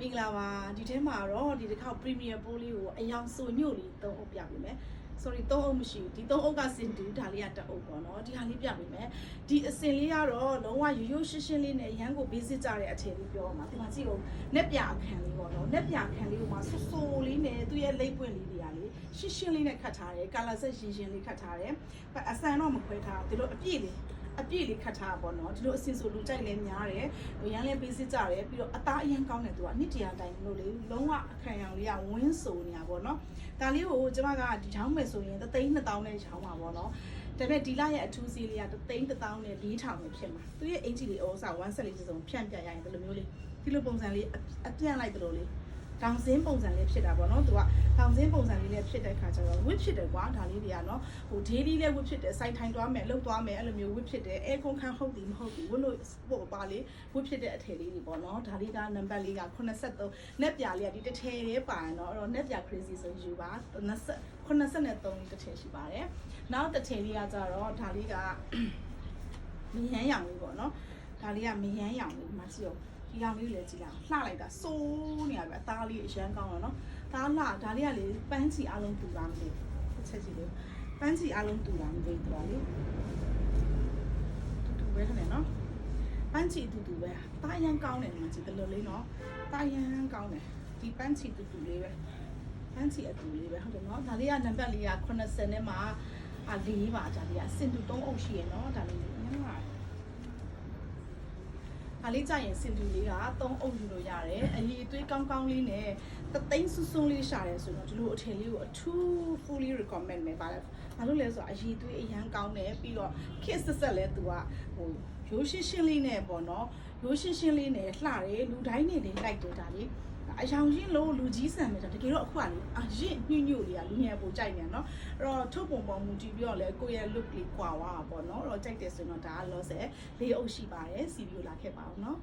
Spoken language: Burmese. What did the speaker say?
မင်္ဂလာပါဒီထဲမှာတော့ဒီတစ်ခေါက် Premier Pool လေးကိုအယောင်စုံညို့လေးသုံးအုပ်ပြပေးမယ် sorry သုံးအုပ်မရှိဘူးဒီသုံးအုပ်ကစင်တူဒါလေးကတစ်အုပ်ပေါ့နော်ဒီဟာလေးပြပေးမယ်ဒီအစင်လေးကတော့လုံးဝရိုးရိုးရှင်းရှင်းလေးနဲ့ရန်ကို basic ကြတဲ့အထည်လေးပြောမှာဒီမှာကြည့်ဦးနက်ပြအခန်းလေးပေါ့နော်နက်ပြအခန်းလေးကိုမှဆူဆူလေးနဲ့သူ့ရဲ့လိပ်ပွင့်လေးတွေကလေရှင်းရှင်းလေးနဲ့ခတ်ထားတယ် color set ရှင်းရှင်းလေးခတ်ထားတယ်အဆန်တော့မခွဲထားဘူးဒီလိုအပြည့်လေး အပြည့်လေးခတ်ထားပါတော့နော်ဒီလိုအစင်ဆိုလူကြိုက်လဲများတယ်ဟိုရန်လဲပေးစစ်ကြတယ်ပြီးတော့အသားအရန်ကောင်းတယ်သူကနှစ်တရာတိုင်လို့လေလုံးဝအခံရလေးကဝင်းဆိုနေတာပေါ့နော်ဒါလေးကိုကျမကဒီချောင်းမယ်ဆိုရင်သိန်း2000နဲ့ချောင်းပါပေါ့နော်ဒါပေမဲ့ဒီလရဲ့အထူးစီးလေးကသိန်း1000နဲ့4000ပဲဖြစ်မှာသူရဲ့အင်ဂျီလေးဩစာ1ဆက်လေးစုံဖြန့်ပြရရင်ဒီလိုမျိုးလေးဒီလိုပုံစံလေးအပြန့်လိုက်သလိုလေး တောင်စင်းပုံစံလေးဖြစ်တာပေါ့နော်သူကတောင်စင်းပုံစံလေးလေးဖြစ်တဲ့ခါကျတော့ဝစ်ဖြစ်တယ်ကွာဒါလေးတွေကနော်ဟို daily လေးဝစ်ဖြစ်တယ်စိုက်ထိုင်သွားမယ်လှုပ်သွားမယ်အဲ့လိုမျိုးဝစ်ဖြစ်တယ်အဲကွန်ခန်းဟုတ်တယ်မဟုတ်ဘူးဝစ်လို့ပေါ့ပါလေးဝစ်ဖြစ်တဲ့အထည်လေးတွေပေါ့နော်ဒါလေးကနံပါတ်လေးက83နက်ပြလေးကဒီတစ်ထည်လေးပါရင်တော့အဲ့တော့နက်ပြ crazy ဆိုယူပါ83တစ်ထည်ရှိပါတယ်နောက်တစ်ထည်လေးကကြတော့ဒါလေးကမယန်းရောင်လေးပေါ့နော်ဒါလေးကမယန်းရောင်လေးဒီမှာကြည့်အောင် ဒီကောင်လေးလည်းကြည့်လိုက်အောင်လှလိုက်တာစိုးနေရပြီအသားလေးအရန်ကောင်းတော့နော်သားလှဒါလေးကလေပန်းချီအလုံးပူတာမသိဘူးတစ်ချက်ကြည့်လို့ပန်းချီအလုံးပူတာမသိဘူးတော်လေးတူတူပဲခနဲ့နော်ပန်းချီတူတူပဲတားရန်ကောင်းတယ်ဒီမှာကြည့်တယ်လို့လေးနော်တားရန်ကောင်းတယ်ဒီပန်းချီတူတူလေးပဲပန်းချီအတူလေးပဲဟုတ်တယ်နော်ဒါလေးကနံပါတ်လေးက80နဲ့မှာအလေးပါဒါလေးကစင်တူ3အုပ်ရှိရနော်ဒါလေးညမ်း ပါတယ်။အားလေးကြရင်စင်တူလေးက3အုပ်ယူလို့ရတယ်။အရေးအသွေးကောင်းကောင်းလေးနဲ့တသိန်းစွန်းစွန်းလေးရှာတယ်ဆိုတော့ဒီလိုအထည်လေးကိုအထူး fully recommend မယ်ပါလဲ။ဘာလို့လဲဆိုတော့အရေးအသွေးအရန်ကောင်းတယ်ပြီးတော့ kit ဆက်ဆက်လဲသူကဟိုရိုးရှင်းရှင်းလေးနဲ့ပေါ့နော်။ရိုးရှင်းရှင်းလေးနဲ့လှတယ်လူတိုင်းနေနေလိုက်တယ်ဒါလေး။ အယောင်ရင်းလို့လူကြီးဆန်နေတာတကယ်တော့အခုကလေအရင်ညှိညွတ်လေးကလူငယ်ပိုကြိုက်နေနော်အဲ့တော့ထုတ်ပုံပုံမူတည်ပြီးတော့လေကိုယ့်ရဲ့ look လေးကွာသွားတာပေါ့နော်အဲ့တော့ကြိုက်တယ်ဆိုရင်တော့ဒါက loss လေးအုပ်ရှိပါတယ် CV ကိုလာခဲ့ပါအောင်နော်